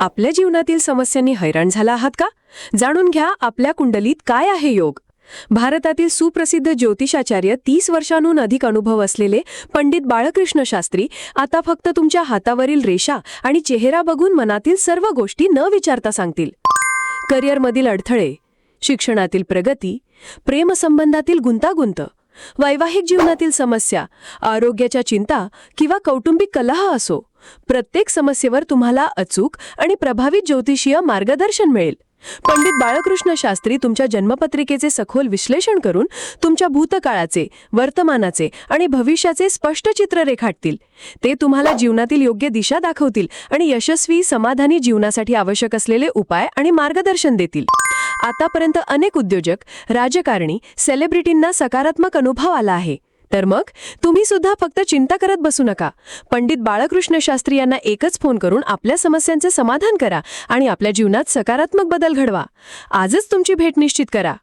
आपल्या जीवनातील समस्यांनी हैराण झाला आहात का? जाणून घ्या आपल्या कुंडलीत काय आहे योग. भारतातील सुप्रसिद्ध ज्योतिषाचार्य तीस वर्षांहून अधिक अनुभव असलेले पंडित बाळकृष्ण शास्त्री आता फक्त तुमच्या हातावरील रेषा आणि चेहरा बघून मनातील सर्व गोष्टी न विचारता सांगतील. करिअरमधील अडथळे शिक्षणातील प्रगती प्रेमसंबंधातील गुंतागुंत वैवाहिक जीवनातील समस्या आरोग्याच्या चिंता किंवा कौटुंबिक कलह असो. प्रत्येक समस्येवर तुम्हाला अचूक आणि प्रभावित ज्योतिषीय मार्गदर्शन मिळेल. पंडित बाळकृष्ण शास्त्री तुमच्या जन्मपत्रिकेचे सखोल विश्लेषण करून तुमच्या भूतकाळाचे वर्तमानाचे आणि भविष्याचे स्पष्ट चित्र रेखाटतील. ते तुम्हाला जीवनातील योग्य दिशा दाखवतील आणि यशस्वी समाधानी जीवनासाठी आवश्यक असलेले उपाय आणि मार्गदर्शन देतील. आतापर्यंत अनेक उद्योजक राजकारणी सेलिब्रिटींना सकारात्मक अनुभव आला आहे. तर मग? तुम्ही सुद्धा फक्त चिंता करत बसू नका. पंडित बाळकृष्ण शास्त्री यांना एकच फोन करून आपल्या समस्यांचे समाधान करा आणि आपल्या जीवनात सकारात्मक बदल घडवा. आजच तुमची भेट निश्चित करा.